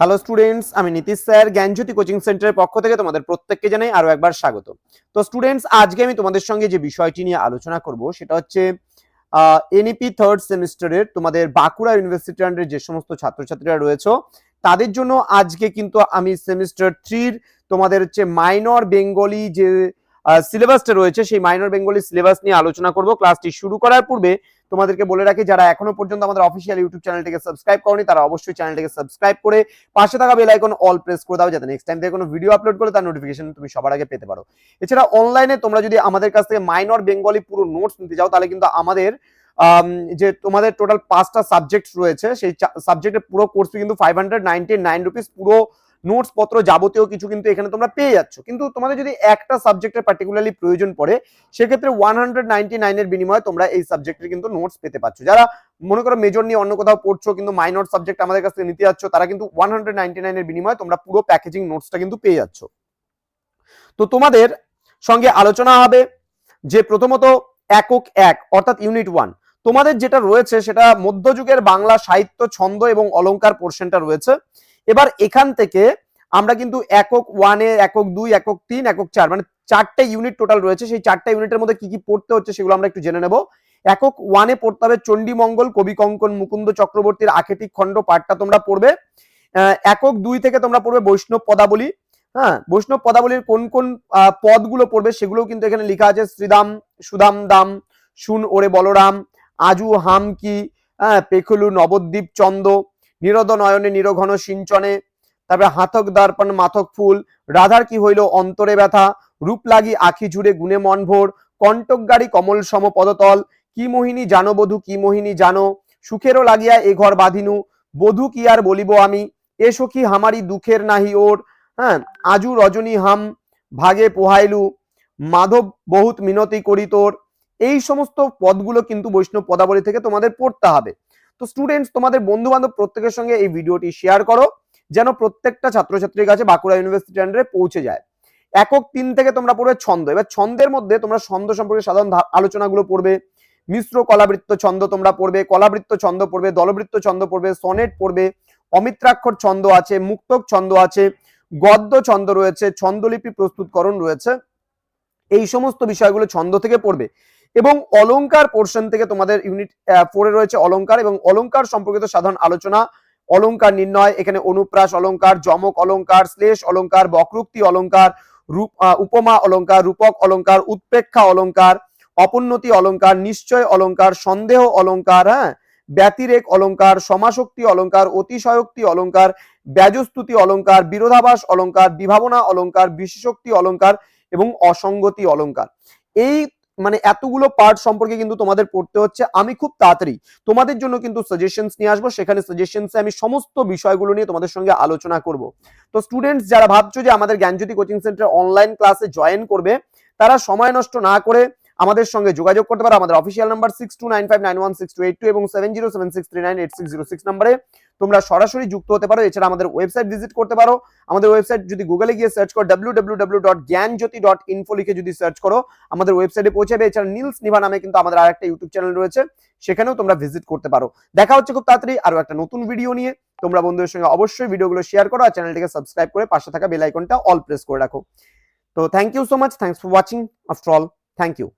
Hello students আমি Nitish sir, জ্ঞানজ্যোতি coaching সেন্টারের পক্ষ থেকে তোমাদের প্রত্যেককে জানাই আরও একবার স্বাগত। তো স্টুডেন্টস আজকে আমি তোমাদের সঙ্গে যে বিষয়টি নিয়ে আলোচনা করব, সেটা হচ্ছে এনইপি থার্ড সেমিস্টারের তোমাদের বাঁকুড়া ইউনিভার্সিটি আন্ডারে যে সমস্ত ছাত্রছাত্রীরা রয়েছে, তাদের জন্য আজকে কিন্তু আমি সেমিস্টার থ্রির তোমাদের হচ্ছে মাইনর বেঙ্গলি যে সিলেবাসটা রয়েছে, সেই মাইনর বেঙ্গলি সিলেবাস নিয়ে আলোচনা করব। ক্লাসটি শুরু করার পূর্বে তোমাদেরকে বলে রাখি যারা এখনও পর্যন্ত আমাদের অফিসিয়াল ইউটিউব চ্যানেলটিকে সাবস্ক্রাইব করনি তারা অবশ্যই চ্যানেলটিকে সাবস্ক্রাইব করে পাশে থাকা বেল আইকন অল প্রেস করে দাও যাতে নেক্সট টাইম থেকে কোনো ভিডিও আপলোড করে তার নোটিফিকেশন তুমি সবার আগে পেতে পারো। এছাড়া অনলাইনে তোমরা যদি আমাদের কাছ থেকে মাইনর বেঙ্গলি পুরো নোটস নিতে যাও তাহলে কিন্তু আমাদের আম, যে তোমাদের টোটাল পাঁচটা সাবজেক্ট রয়েছে সেই সাবজেক্টের পুরো কোর্স কিন্তু five hundred ninety nine rupees পুরো নোটস পত্র যাবতীয় কিছু কিন্তু এখানে তোমরা পেয়ে যাচ্ছ। কিন্তু তোমাদের যদি একটা সাবজেক্টের পার্টিকুলারলি প্রয়োজন পড়ে, সেক্ষেত্রে ওয়ান হান্ড্রেড নাইনটি নাইনের বিনিময়ে তোমরা এই সাবজেক্টের কিন্তু নোটস পেতে পারছ। যারা মনে করো মেজর নিয়ে অন্য কোথাও পড়ছো কিন্তু মাইনর সাবজেক্ট আমাদের কাছ থেকে নিতে যাচ্ছ, তারা কিন্তু ওয়ান হান্ড্রেড নাইনটি নাইনের বিনিময়ে তোমরা পুরো প্যাকেজিং নোটসটা কিন্তু পেয়ে যাচ্ছ। তো তোমাদের সঙ্গে আলোচনা হবে যে প্রথমত একক এক, অর্থাৎ ইউনিট ওয়ান তোমাদের যেটা রয়েছে সেটা মধ্যযুগের বাংলা সাহিত্য ছন্দ এবং অলংকার পোর্শনটা রয়েছে। এবার এখান থেকে আমরা কিন্তু একক ওয়ানে একক দুই, একক তিন, একক চার মানে চারটে ইউনিট টোটাল রয়েছে। সেই চারটা ইউনিটের মধ্যে কি কি পড়তে হচ্ছে সেগুলো আমরা একটু জেনে নেব। একক ওয়ানে পড়তে হবে চণ্ডীমঙ্গল, কবি কঙ্কন, মুকুন্দ চক্রবর্তীর আখেটিক খণ্ড পাঠটা তোমরা পড়বে। একক দুই থেকে তোমরা পড়বে বৈষ্ণব পদাবলী। হ্যাঁ বৈষ্ণব পদাবলীর কোন কোন পদগুলো পড়বে সেগুলোও কিন্তু এখানে লেখা আছে। শ্রীদাম, সুদাম দাম, শুন ওরে বলরাম, আজু হাম কি হ্যাঁ পেখলু নবদ্বীপ চন্দ নিরদ নয়নে নিরঘন সিঞ্চনে। তারপরে হাতক দর্পণ মাথক ফুল, রাধার কি হইল অন্তরে ব্যথা? রূপ লাগি আখি জুড়ে গুণে মন ভোর। কণ্টক গাড়ি কমল সম পদতল। কি মোহিনী জানো বধু, কি মোহিনী জানো? সুখেরও লাগিয়া এ ঘর বাঁধিনু। বধু কি আর বলিব আমি? এ সখী হামারি দুঃখের নাহি ওর। হ্যাঁ আজু রজনী হাম ভাগে পোহাইলু। মাধব বহুত মিনতি করি তোর। এই সমস্ত পদগুলো কিন্তু বৈষ্ণব পদাবলী থেকে তোমাদের পড়তে হবে। তো স্টুডেন্টস তোমাদের বন্ধু বান্ধব প্রত্যেকের সঙ্গে এই ভিডিওটি শেয়ার করো, যেন প্রত্যেকটা ছাত্রছাত্রীর কাছে বাঁকুড়া ইউনিভার্সিটি আন্ডারে পৌঁছে যায়। একক তিন থেকে তোমরা পড়বে ছন্দ। এবার ছন্দের মধ্যে তোমরা ছন্দ সম্পর্কে সাধারণ আলোচনাগুলো পড়বে, মিশ্র কলাবৃত্ত ছন্দ তোমরা পড়বে, কলাবৃত্ত ছন্দ পড়বে, দলবৃত্ত ছন্দ পড়বে, সনেট পড়বে, অমিত্রাক্ষর ছন্দ আছে, মুক্তক ছন্দ আছে, গদ্য ছন্দ রয়েছে, ছন্দলিপি প্রস্তুতকরণ রয়েছে। এই সমস্ত বিষয়গুলো ছন্দ থেকে পড়বে। এবং অলংকার পোর্শন থেকে তোমাদের ইউনিট ফোরে রয়েছে অলংকার এবং অলংকার সম্পর্কিত সাধারণ আলোচনা। অলংকার নির্ণয়, এখানে অনুপ্রাস অলংকার জমক অলংকার, শ্লেষ অলংকার, বক্রোক্তি অলংকার, রূপ উপমা অলংকার, রূপক অলংকার, উৎপেক্ষা অলংকার, অপোন্নতি অলংকার, নিশ্চয় অলংকার, সন্দেহ অলংকার হ্যাঁ? ব্যতিরেক অলংকার সমাশক্তি অলংকার, অতিশয়োক্তি অলংকার, ব্যাজস্তুতি অলংকার, বিরোধাভাস অলংকার, বিভাবনা অলংকার, বিশেষোক্তি অলংকার এবং অসঙ্গতি অলংকার। এই মানে এতগুলো পার্ট সম্পর্কে কিন্তু তোমাদের পড়তে হচ্ছে। আমি খুব তাড়াতাড়ি তোমাদের জন্য কিন্তু সাজেশনস নিয়ে আসব। সেখানে সাজেশনসে আমি সমস্ত বিষয়গুলো নিয়ে তোমাদের সঙ্গে আলোচনা করব। তো স্টুডেন্টস যারা ভাবছ যে আমাদের জ্ঞানজ্যোতি কোচিং সেন্টার অনলাইন ক্লাসে জয়েন করবে, তারা সময় নষ্ট না করে আমাদের সঙ্গে যোগাযোগ করতে পারো। আমাদের official number six two nine five nine one six two eight two এবং seven zero seven six three nine eight six zero six নাম্বারে তোমরা সরাসরি যুক্ত হতে পারো। এছাড়া আমাদের ওয়েবসাইট ভিজিট করতে পারো। আমাদের ওয়েবসাইট যদি গুগলে গিয়ে সার্চ করো ডাব্লিউ ডাব্লিউ ডাব্লিউ ডট জ্ঞান জ্যোতি ডট ইনফো লিখে যদি সার্চ করো, আমাদের ওয়েবসাইটে পৌঁছাবে। এছাড়া নীলস নিভা নামে কিন্তু আমাদের আরেকটা ইউটিউব চ্যানেল রয়েছে। সেখানেও তোমরা ভিজিট করতে পারো। দেখা হচ্ছে খুব তাড়াতাড়ি আরও একটা নতুন ভিডিও নিয়ে। তোমরা বন্ধুদের সঙ্গে অবশ্যই ভিডিওগুলো শেয়ার করো আর চ্যানেলটিকে সাবস্ক্রাইব করে পাশে থাকা বেল আইকনটা অল প্রেস করে রাখো। তো thank you so much thanks for watching after all thank you